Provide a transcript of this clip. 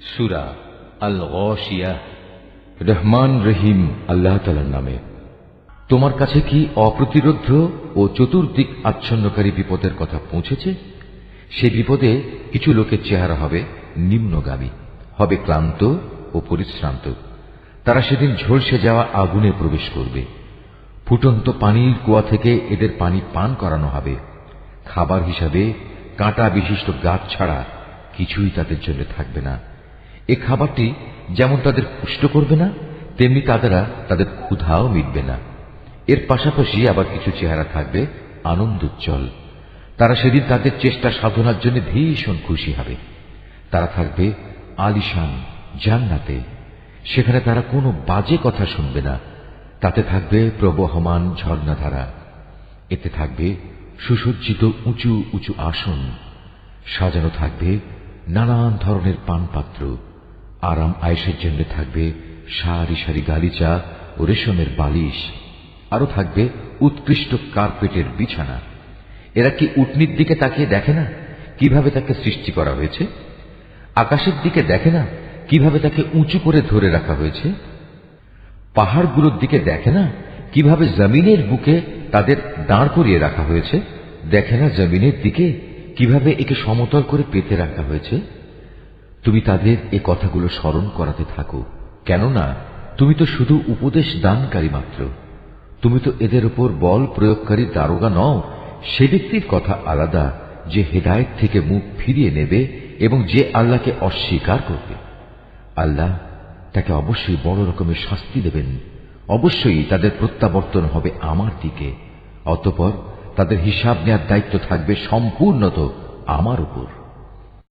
সুরা আল রহমান রহিম আল্লাহ তালার নামে। তোমার কাছে কি অপ্রতিরোধ ও চতুর্দিক আচ্ছন্নকারী বিপদের কথা পৌঁছেছে? সে বিপদে কিছু লোকের চেহারা হবে নিম্নগামী, হবে ক্লান্ত ও পরিশ্রান্ত। তারা সেদিন ঝলসে যাওয়া আগুনে প্রবেশ করবে। ফুটন্ত পানির কুয়া থেকে এদের পানি পান করানো হবে। খাবার হিসাবে কাঁটা বিশিষ্ট গাছ ছাড়া কিছুই তাদের জন্য থাকবে না। এ খাবারটি যেমন তাদের পুষ্ট করবে না, তেমনি তাদেরা তাদের ক্ষুধাও মিটবে না। এর পাশাপাশি আবার কিছু চেহারা থাকবে আনন্দোজ্জ্বল। তারা সেদিন তাদের চেষ্টা সাধনার জন্য ভীষণ খুশি হবে। তারা থাকবে আলিশান, জান্নাতে। সেখানে তারা কোনো বাজে কথা শুনবে না। তাতে থাকবে প্রবহমান ঝর্ণাধারা। এতে থাকবে সুসজ্জিত উঁচু উঁচু আসন। সাজানো থাকবে নানান ধরনের পানপাত্র। আরাম আয়েসের জন্য থাকবে সারি সারি গালিচা ও রেশমের বালিশ। আরও থাকবে উৎকৃষ্ট কার্পেটের বিছানা। এরা কি উটনির দিকে তাকিয়ে দেখে না কীভাবে তাকে সৃষ্টি করা হয়েছে? আকাশের দিকে দেখে না কীভাবে তাকে উঁচু করে ধরে রাখা হয়েছে? পাহাড়গুলোর দিকে দেখে না কীভাবে জমিনের বুকে তাদের দাঁড় করিয়ে রাখা হয়েছে? দেখে না জমিনের দিকে কীভাবে একে সমতল করে পেতে রাখা হয়েছে? তুমি তাদের এ কথাগুলো স্মরণ করাতে থাকো। কেননা, তুমি তো শুধু উপদেশ দানকারী মাত্র। তুমি তো এদের উপর বল প্রয়োগকারী দারোগা নও, সে ব্যক্তির কথা আলাদা, যে হেদায়েত থেকে মুখ ফিরিয়ে নেবে এবং যে আল্লাহকে অস্বীকার করবে। আল্লাহ তাকে অবশ্যই বড় রকমের শাস্তি দেবেন। অবশ্যই তাদের প্রত্যাবর্তন হবে আমার দিকে, অতপর তাদের হিসাব নেওয়ার দায়িত্ব থাকবে সম্পূর্ণত আমার উপর।